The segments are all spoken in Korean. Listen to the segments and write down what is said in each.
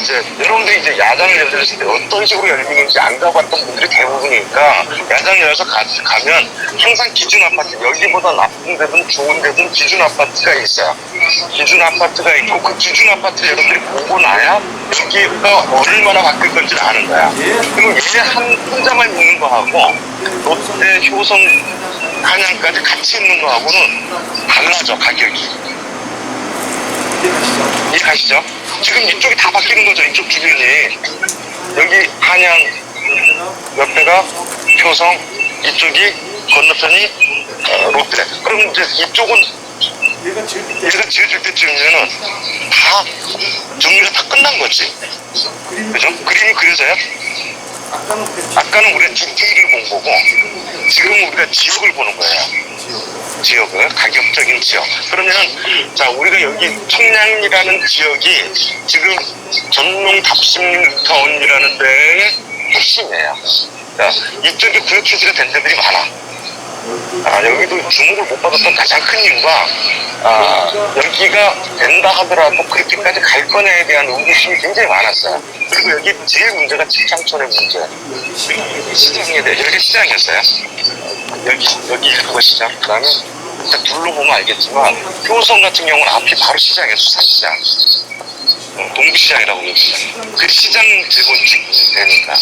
이제 여러분들이 이제 야장을 열렸을 때 어떤 식으로 열리는지 안 가봤던 분들이 대부분이니까 야장 열어서 가, 가면 항상 기준 아파트 여기보다 나쁜 데든 좋은 데든 기준 아파트가 있어요. 기준 아파트가 있고 그 기준 아파트 여러분들이 보고 나야 여기가 얼마나 바뀔 건지를 아는 거야. 그리고 얘한 혼자만 있는 거하고 롯데, 효성, 한양까지 같이 있는 거하고는 달라져 가격이. 이해가시죠? 지금 이쪽이 다 바뀌는 거죠. 이쪽 주변이. 여기 한양 옆에가 효성, 이쪽이 건너편이 어, 롯데. 그럼 이제 이쪽은 얘가 지어질 때쯤이면은 다 정리가 다 끝난 거지. 그죠? 그림이 그려져요? 아까는 그 아까는 우리가 디테일을 본 거고 지금은 우리가 지역을 보는 거예요. 지역을 가격적인 지역. 그러면 자 우리가 여기 청량이라는 지역이 지금 전농 답심타운이라는 데의 핵심이에요. 자 이쪽에 구역 표시가 된 데들이 많아. 아, 여기도 주목을 못 받았던 가장 큰 이유가 아, 여기가 된다 하더라도 그렇게까지 갈 거냐에 대한 의구심이 굉장히 많았어요. 그리고 여기 제일 문제가 직장촌의 문제. 여기 시장에 대해 이렇게 시장이었어요. 여기 여기 일부가 시장. 그 다음에 일단 둘러보면 알겠지만 효성 같은 경우는 앞이 바로 시장이에요. 수산시장. 어, 동부시장이라고 그러죠. 그 시장 재건축 되니까.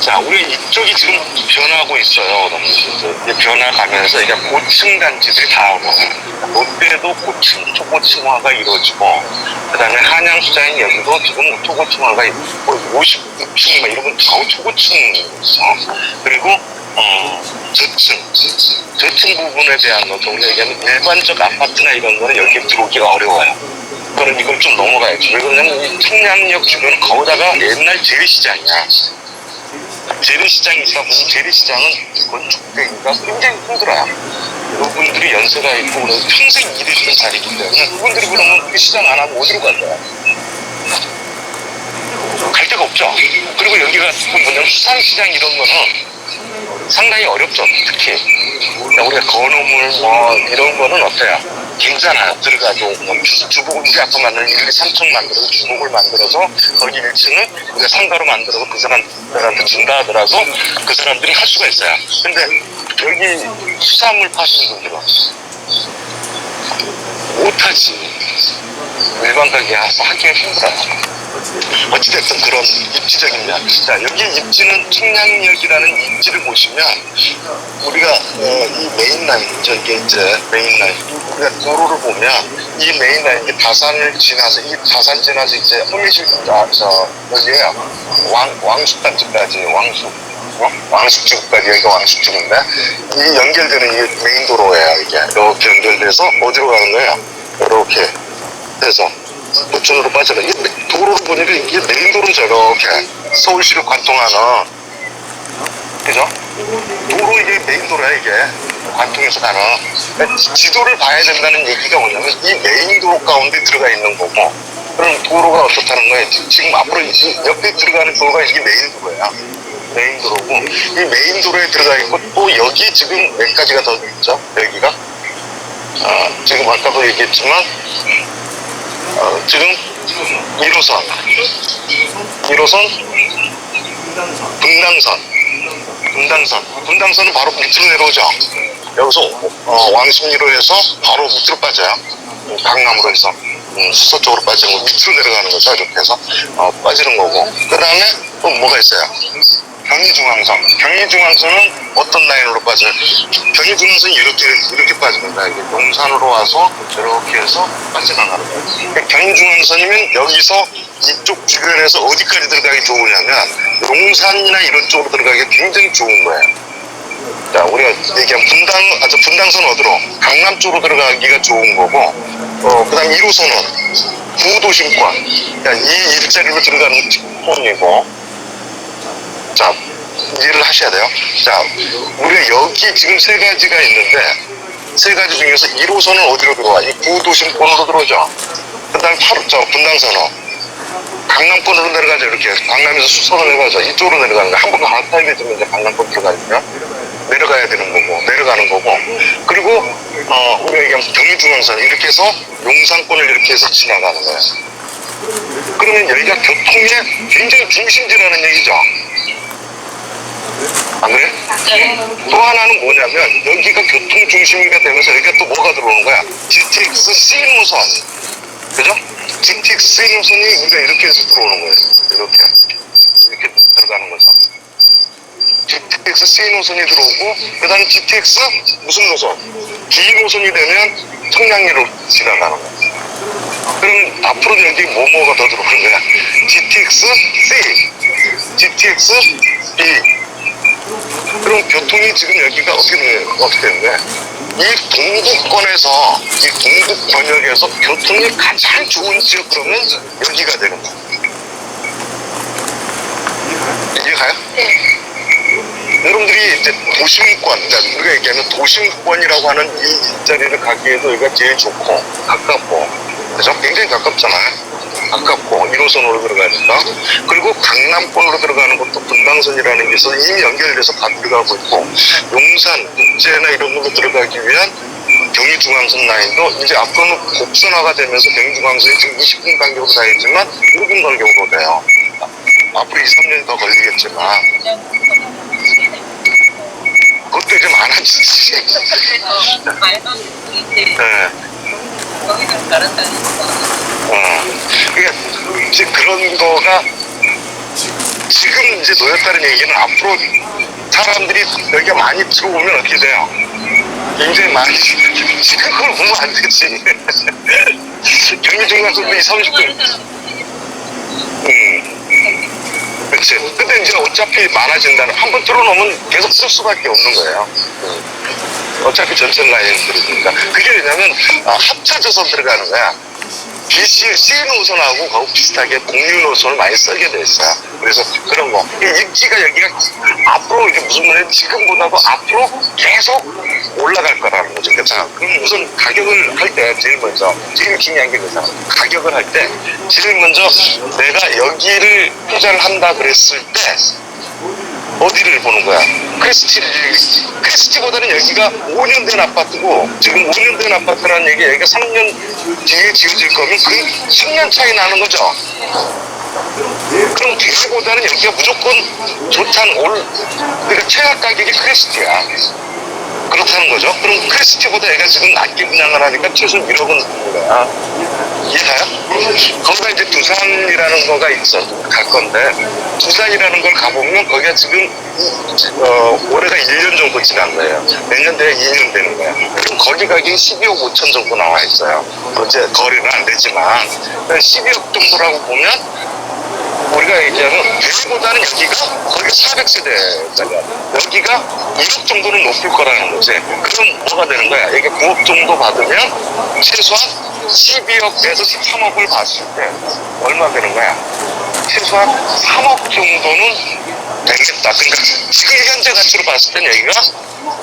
자, 우리 이쪽이 지금 변하고 있어요. 너무 이제 변화가면서 이게 고층 단지들이 다 오고 롯데도 고층, 초고층화가 이루어지고 그 다음에 한양 수자인 여기도 지금 초고층화가 있고 56층 막 이런 건다 초고층이죠. 그리고 어 저층, 저층 부분에 대한 우리가 얘기하면 일반적 아파트나 이런 거는 여기에 들어오기가 어려워요. 그럼 이걸 좀 넘어가야지. 왜 그러냐면 이 청량역 주변은 거기다가 옛날 재래시장이야. 재래시장이 있다 보면 재래시장은 건축되기가 굉장히 힘들어요. 그분들이 연세가 있고 평생 일했던 자리이기 때문에 그분들이 그러면 그 시장 안 하면 어디로 갈 거야? 갈 데가 없죠. 그리고 여기가 또 뭐냐면 수산시장 이런 거는 상당히 어렵죠. 특히 우리가 건어물 뭐 이런 거는 어때요? 괜찮아요. 들어가도 뭐 주- 주복을 우리 아까 만든 1, 2, 3층 만들어서 주복을 만들어서 거기 1층을 우리가 상가로 만들어서 그 사람들한테 준다 하더라도 그 사람들이 할 수가 있어요. 근데 여기 수산물 파시는 분들은 못하지. 일반 가게 가서 하기가 힘들어요. 어찌됐든 그런 입지적인 면. 자, 여기 입지는 청량역이라는 입지를 보시면 우리가 어, 이 메인 라인, 저게 이제 메인 라인, 우리가 도로를 보면 이 메인 라인, 이 다산을 지나서 이 다산 지나서 이제 허미실, 아, 저 여기에요. 왕 왕숙단지까지 왕숙. 어? 왕숙지구까지 여기가 왕숙지구인데 이 연결되는 이 메인 도로예요 이게 이렇게 연결돼서 어디로 가는 거예요? 이렇게 해서 노천으로 빠져가 이게 메- 도로를 보니까 이게 메인 도로는 저렇게. 서울시를 관통하는. 그죠? 도로 이게 메인 도로야 이게. 관통해서 가는. 그러니까 지- 지도를 봐야 된다는 얘기가 뭐냐면 이 메인 도로 가운데 들어가 있는 거고 그럼 도로가 어떻다는 거예요? 지- 지금 앞으로 이 옆에 들어가는 도로가 이게 메인 도로야. 메인 도로고. 이 메인 도로에 들어가 있고 또 여기 지금 몇 가지가 더 있죠? 여기가? 아, 지금 아까도 얘기했지만 어, 지금 1호선. 1호선? 분당선 분당선 분당선 분당선은 바로 밑으로 내려오죠? 여기서 어, 왕십리로 해서 바로 밑으로 빠져요. 음, 강남으로 해서. 음, 수서 쪽으로 빠지는 거 밑으로 내려가는 거죠 이렇게 해서. 어, 빠지는 거고. 그 다음에 또 뭐가 있어요? 경의중앙선. 경의중앙선은 어떤 라인으로 빠져요? 경의중앙선이 이렇게 이렇게 빠집니다. 이게 용산으로 와서 이렇게 해서 빠져나가는 거예요. 그러니까 경의중앙선이면 여기서 이쪽 주변에서 어디까지 들어가기 좋으냐면 용산이나 이런 쪽으로 들어가기 굉장히 좋은 거예요. 자, 우리가 얘기한 분당, 아, 저 분당선 어디로? 강남 쪽으로 들어가기가 좋은 거고, 어, 그 다음 1호선은 구도심권. 야, 이 일자리로 들어가는 직권이고, 자, 이해를 하셔야 돼요. 자, 우리가 여기 지금 세 가지가 있는데, 세 가지 중에서 1호선은 어디로 들어와? 이 구도심권으로 들어오죠. 그 다음 8, 저 분당선은 강남권으로 내려가죠 이렇게 강남에서 수서로 내려가죠 이쪽으로 내려가는 거 한번 갈아타야 되면 이제 강남권 들어가니까 내려가야 되는 거고 내려가는 거고 그리고 어 우리가 얘기하면 경의중앙선 이렇게 해서 용산권을 이렇게 해서 지나가는 거예요 그러면 여기가 교통의 굉장히 중심지라는 얘기죠. 안 그래? 또 하나는 뭐냐면 여기가 교통 중심지가 되면서 여기가 또 뭐가 들어오는 거야? GTX C 노선. 그죠? GTX C 노선이 우리가 이렇게 해서 들어오는 거예요. 이렇게. 이렇게 들어가는 거죠. GTX C 노선이 들어오고, 그 다음에 GTX 무슨 노선? D 노선이 되면 청량리로 지나가는 거예요. 그럼 앞으로 여기 뭐뭐가 더 들어오는 거야? GTX C, GTX B. 그럼 교통이 지금 여기가 어떻게 되는, 어떻게 되는 거야? 이 동북권에서, 이 동북 권역에서 교통이 가장 좋은 지역 그러면 여기가 되는 거야. 이해가요? 여러분들이 이제 도심권, 그러니까 우리가 얘기하는 도심권이라고 하는 이 일자리를 가기에도 여기가 제일 좋고, 가깝고, 그죠? 굉장히 가깝잖아요. 가깝고, 1호선으로 들어가니까. 그리고 강남권으로 들어가는 것도 분당선이라는 게 있어서 이미 연결돼서 다 들어가고 있고, 용산, 국제나 이런 걸로 들어가기 위한 경의중앙선 라인도 이제 앞으로는 곡선화가 되면서 경의중앙선이 지금 20분 간격으로 다녔지만 5분 간격으로 돼요. 앞으로 2, 3년이 더 걸리겠지만, 그것도 이제 많아지지. 네. 그러니까 이제 그런 거가 지금 이제 놓였다는 얘기는 앞으로 사람들이 여기가 많이 들어오면 어떻게 돼요? 굉장히 많이 지금 그걸 보면 안 되지. 경기 중간선도 2, 30분. 음. 그렇지. 근데 이제 어차피 많아진다는 한 번 틀어놓으면 계속 쓸 수밖에 없는 거예요. 음. 어차피 전체 라인들이니까. 그게 왜냐면 아, 합쳐져서 들어가는 거야. BC, C 노선하고 거의 비슷하게 공유 노선을 많이 쓰게 돼 있어요. 그래서 그런 거. 이 입지가 여기가 앞으로 이게 무슨 말이냐 지금보다도 앞으로 계속 올라갈 거라는 거죠. 그렇잖아. 그럼 우선 가격을 할 때 제일 먼저 제일 중요한 게 그렇잖아. 가격을 할 때 제일 먼저 내가 여기를 투자를 한다 그랬을 때 어디를 보는 거야? 크리스티를 크리스티보다는 여기가 5년 된 아파트고 지금 5년 된 아파트라는 얘기 여기가 3년 뒤에 지어질 거면 그 10년 차이 나는 거죠. 그럼 뒤보다는 여기가 무조건 좋다는 올 그러니까 최악 가격이 크리스티야. 그렇다는 거죠. 그럼 크리스티보다 얘가 지금 낮게 분양을 하니까 최소 1억은 되는 거야. 이해가요? 거기가 이제 두산이라는 거가 있어. 갈 건데, 두산이라는 걸 가보면 거기가 지금, 어, 올해가 1년 정도 지난 거예요. 내년 돼야 2년 되는 거야. 거기 가격이 12억 5천 정도 나와 있어요. 어제 거래는 안 되지만, 12억 정도라고 보면, 우리가 얘기하는 배보다는 여기가 거기가 400세대잖아요. 여기가 2억 정도는 높을 거라는 거지. 그럼 뭐가 되는 거야? 이게 9억 정도 받으면 최소한 12억에서 13억을 봤을 때 얼마 되는 거야? 최소한 3억 정도는 되겠다. 그러니까 지금 현재 가치로 봤을 때는 여기가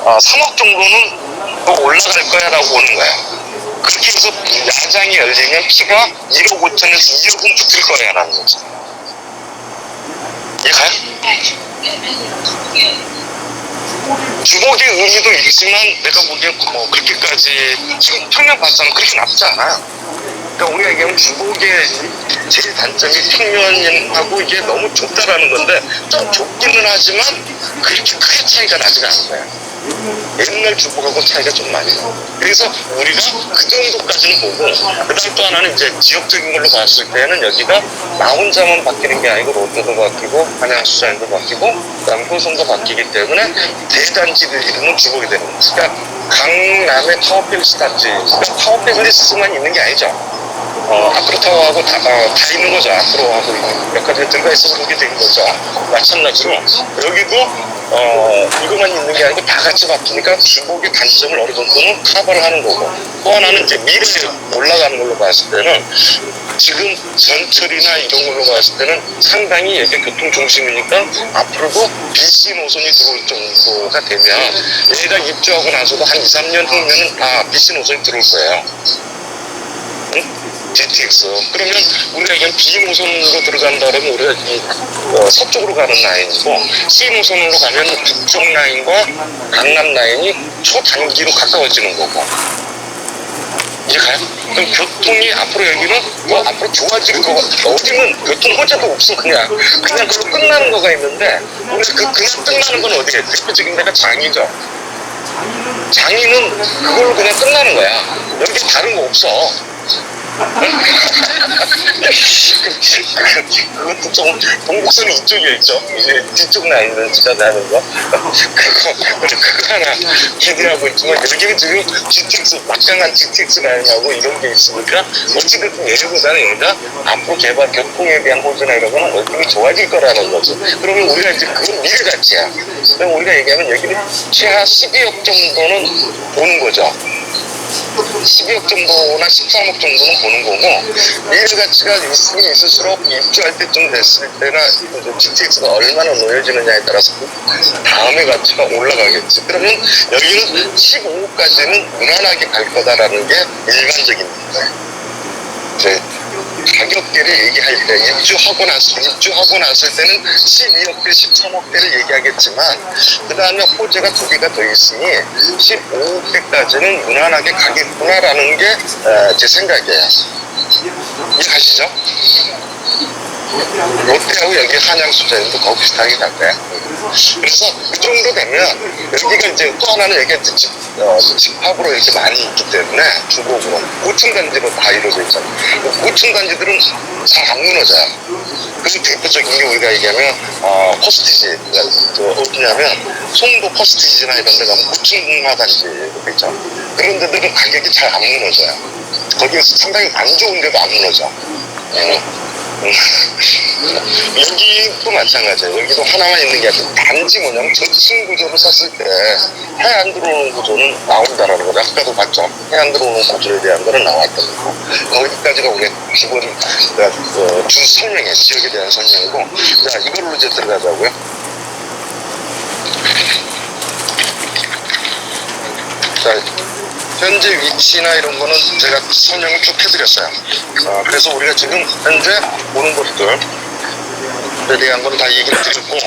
어, 3억 정도는 더 올라갈 거야라고 보는 거야. 그렇게 해서 야장이 열리면 피가 1억 5천에서 2억은 붙을 거야라는 거지. 이해가요? 주복의 의미도 있지만 내가 보기엔 뭐 그렇게까지 지금 평면 봤잖아 그렇게 나쁘지 않아요 그러니까 우리가 얘기하면 주복의 제일 단점이 평면하고 이게 너무 좁다라는 건데 좀 좁기는 하지만 그렇게 크게 차이가 나지가 거야 옛날 주복하고 차이가 좀 많이 나 그래서 우리가 그 정도까지는 보고 그 다음 또 하나는 이제 지역적인 걸로 봤을 때는 여기가 나 혼자만 바뀌는 게 아니고 롯데도 바뀌고 한양수자인도 바뀌고 그 다음 효성도 바뀌기 때문에 대단지들 이름은 주복이 되는 거죠. 그러니까 강남의 타워필리스 단지 그러니까 타워필리스만 있는 게 아니죠 어, 앞으로 타워하고 다, 어, 다 있는 거죠. 앞으로 하고 있는 몇 가지 들어가 있어서 그렇게 된 거죠. 마찬가지로 여기도 어, 이것만 있는 게 아니고 다 같이 바뀌니까 주복의 단점을 어느 정도는 커버를 하는 거고 또 하나는 이제 미래에 올라가는 걸로 봤을 때는 지금 전철이나 이런 걸로 봤을 때는 상당히 이게 교통 중심이니까 앞으로도 BC 노선이 들어올 정도가 되면 얘가 입주하고 나서도 한 2, 3년 후면은 다 BC 노선이 들어올 거예요. 응? GTX. 그러면 우리가 이게 B 노선으로 들어간다 그러면 우리가 이 어, 서쪽으로 가는 라인이고 C 노선으로 가면 북쪽 라인과 강남 라인이 초단기로 가까워지는 거고. 이제 가요? 그럼 교통이 앞으로 여기는 뭐 앞으로 좋아질 거 어디는 교통 호재도 없어 그냥 그냥 그거 끝나는 거가 있는데 우리 그 그냥 끝나는 건 어디에 대표적인 데가 장이죠. 장이는 그걸로 그냥 끝나는 거야. 여기 다른 거 없어. 그것도 좀 동국선이 이쪽에 있죠. 이제 뒤쪽 라인은 지가 나는 거. 그거 그거 하나 기대하고 있지만 여기는 지금 GTX 막강한 GTX 라인하고 이런 게 있으니까 어찌됐든 얘보다는 얘가 앞으로 개발 교통에 대한 호재나 이런 거는 얼굴이 좋아질 거라는 거죠. 그러면 우리가 이제 그건 미래 가치야. 그럼 우리가 얘기하면 여기는 최하 12억 정도는 보는 거죠. 12억 정도나 13억 정도는 보는 거고 미래 가치가 있으면 있을수록 입주할 때쯤 됐을 때나 GTX가 얼마나 놓여지느냐에 따라서 그 다음의 가치가 올라가겠지. 그러면 여기는 15억까지는 무난하게 갈 거다라는 게 일반적인 거예요. 이제 가격대를 얘기할 때 입주하고 나서 입주하고 났을 때는 12억대, 13억대를 얘기하겠지만 그 다음에 호재가 두 개가 더 있으니 15억대까지는 무난하게 가겠구나라는 게 어, 제 생각이에요. 이해가시죠? 롯데하고 여기 한양수자인도 거의 비슷하게 갈 거야. 그래서 그 정도 되면 여기가 이제 또 하나는 여기가 이제 집, 어, 집합으로 이렇게 많이 있기 때문에 주곡으로 고층 단지로 다 이루어져 있잖아요. 그 고층 단지들은 잘 안 무너져요. 그 대표적인 게 우리가 얘기하면 어, 퍼스티지 저 어디냐면 송도 퍼스티지나 이런 데 가면 고층화 단지 이렇게 있죠. 그런 데들은 가격이 잘 안 무너져요. 거기에서 상당히 안 좋은 데도 안 무너져. 어. 여기도 마찬가지예요. 여기도 하나만 있는 게 아니라 단지 뭐냐면 저층 구조를 샀을 때 해 안 들어오는 구조는 나온다라는 거죠. 아까도 봤죠. 해 안 들어오는 구조에 대한 거는 나왔던 거고 거기까지가 우리 기본 어, 주 설명이에요. 지역에 대한 설명이고 자 이걸로 이제 들어가자고요. 자 현재 위치나 이런 거는 제가 설명을 쭉 해드렸어요. 어, 그래서 우리가 지금 현재 보는 것들 에 대한 건 다 얘기를 드렸고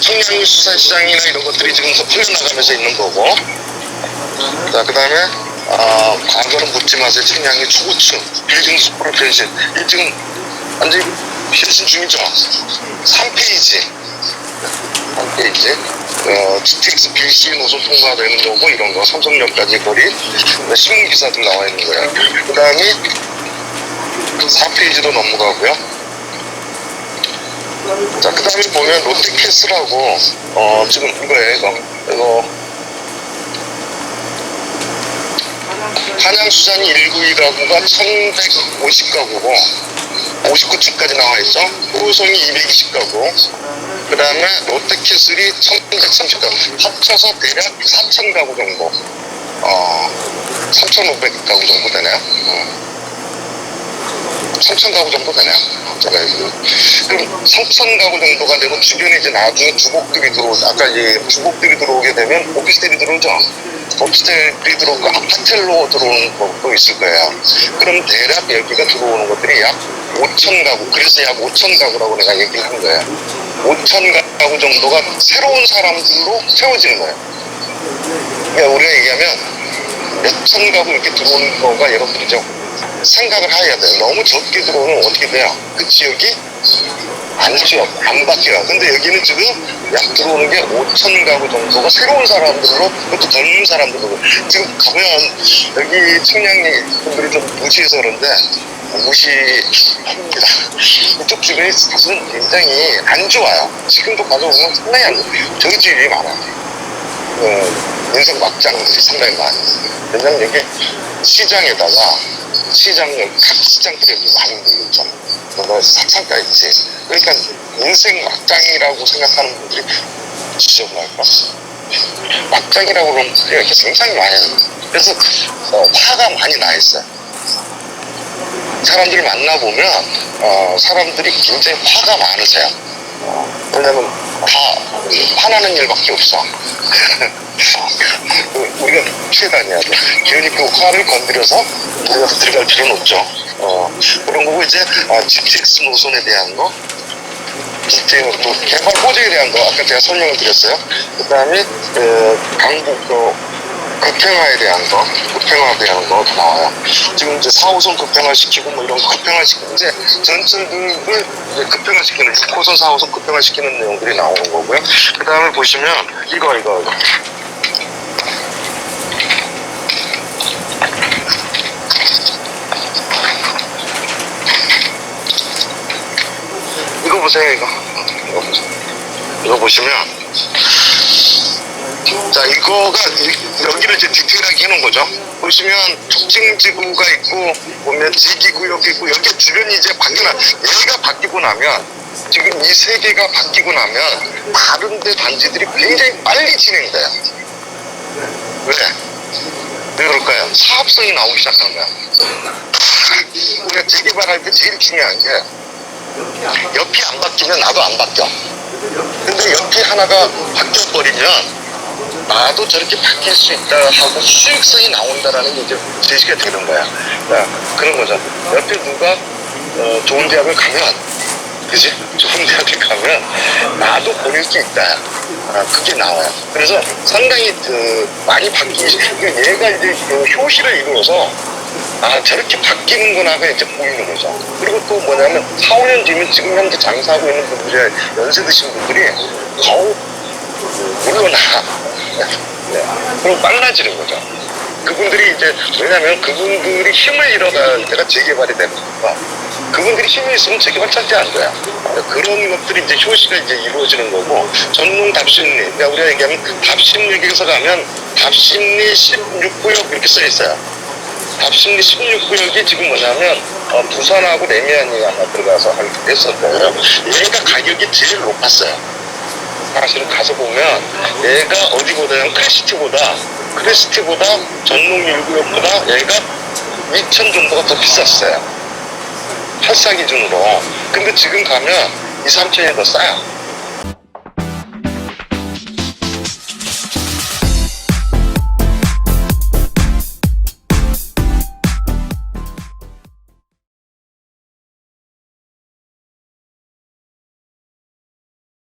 청량리 수산시장이나 이런 것들이 지금 더 풀려나가면서 있는 거고 자 그 다음에 아, 과거는 묻지 마세요. 청량리 초고층 빌딩 스프로 변신. 이 지금 완전히 변신 중이죠? 3페이지. 3페이지 어, GTX BC 노선 통과되는 거고 이런 거 삼성역까지 거리 네, 신문 기사들 나와 있는 거야 그 다음에 4페이지도 넘어가고요 자, 그 다음에 보면 롯데캐슬하고, 어, 지금 이거예요, 이거. 이거. 한양수산이 192 가구가 1150 가구고, 59층까지 나와 있죠. 호우성이 220 가구. 그 다음에 롯데캐슬이 1130가구. 합쳐서 대략 4000가구 정도. 어, 3500가구 정도 되네요. 어. 3천 가구 정도 되네요. 제가 이거. 그럼 3천 가구 정도가 되고 주변에 이제 나중에 주곡들이 들어오 아까 이제 주곡들이 들어오게 되면 오피스텔이 들어오죠. 오피스텔이 들어오고 아파텔로 들어오는 것도 있을 거예요. 그럼 대략 여기가 들어오는 것들이 약 5천 가구, 그래서 약 5천 가구라고 내가 얘기를 한 거예요. 5천 가구 정도가 새로운 사람들로 채워지는 거예요. 그러니까 우리가 얘기하면 몇천 가구 이렇게 들어오는 거가 여러분들이죠. 생각을 해야 돼요. 너무 적게 들어오면 어떻게 돼요? 그 지역이 안 지역, 안 바뀌어요. 근데 여기는 지금 약 들어오는 게 5천 가구 정도가 새로운 사람들로, 그것도 젊은 사람들로. 지금 가면 여기 청량리 분들이 좀 무시해서 그런데 무시합니다. 이쪽 주변이 사실은 굉장히 안 좋아요. 지금도 가져보면 상당히 안 좋아요. 저기 집이 많아요. 어, 인생 막장들이 상당히 많아요. 왜냐면 여기 시장에다가 시장역, 각 시장들이 많이 몰렸잖아. 너 사창가 있지. 그러니까 인생 막장이라고 생각하는 분들이 지저분할까? 막장이라고 그러면 이렇게 굉장히 많이 해요. 그래서 어, 화가 많이 나 있어요. 사람들을 만나보면 어, 사람들이 굉장히 화가 많으세요. 어, 왜냐면 다 화나는 일밖에 없어. 우리가 최단이야. 괜히 그 화를 건드려서 우리가 들어갈 필요는 없죠. 어, 그런 거고 이제 아, GTX 노선에 대한 거, GTX 또 개발 호재에 대한 거 아까 제가 설명을 드렸어요. 그 다음에 그 강북 그 급행화에 대한 거, 급행화에 대한 거 나와요. 지금 이제 4호선 급행화 시키고 뭐 이런 거 급행화 시키고 이제 전철들을 이제 급행화 시키는 6호선, 4호선 급행화 시키는 내용들이 나오는 거고요. 그 다음에 보시면 이거, 이거, 이거. 이거 보세요, 이거. 이거 보세요. 이거 보시면 이- 여기를 이제 디테일하게 해놓은 거죠. 보시면 촉진지구가 있고 보면 지기구역이 있고 여기 주변이 이제 바뀌나 얘가 바뀌고 나면 지금 이 세 개가 바뀌고 나면 다른 데 단지들이 굉장히 빨리 진행돼요. 왜? 왜 그럴까요? 사업성이 나오기 시작한 거야. 우리가 재개발할 때 제일 중요한 게 옆이 안 바뀌면 나도 안 바뀌어. 근데 옆이 하나가 바뀌어버리면 나도 저렇게 바뀔 수 있다 하고 수익성이 나온다라는 게 이제 제시가 되는 거야. 야, 그런 거죠. 옆에 누가 어, 좋은 대학을 가면, 그지? 좋은 대학을 가면 나도 보낼 수 있다. 아, 그게 나와요. 그래서 상당히 그 많이 바뀌시, 얘가 이제 그 효시를 이루어서 아 저렇게 바뀌는구나가 이제 보이는 거죠. 그리고 또 뭐냐면 4, 5년 뒤면 지금 현재 장사하고 있는 분들이 연세 드신 분들이 더욱 물러나. 네. 그럼 빨라지는 거죠. 그분들이 이제 왜냐면 그분들이 힘을 잃어갈 때가 재개발이 되는 거니까 그분들이 힘이 있으면 재개발 절대 안 돼요. 그런 것들이 이제 효시가 이제 이루어지는 거고 전농 답심리 그러니까 우리가 얘기하면 답심역에서 가면 답심리 16구역 이렇게 써 있어요. 답심리 16구역이 지금 뭐냐면 어, 부산하고 레미안이 아마 들어가서 거예요. 얘가 가격이 제일 높았어요. 사실은 가서 보면 얘가 어디보다는 크레시티보다 크레시티보다 전농 1구역보다 얘가 2천 정도가 더 비쌌어요. 8사 기준으로. 근데 지금 가면 2, 3천이 더 싸요.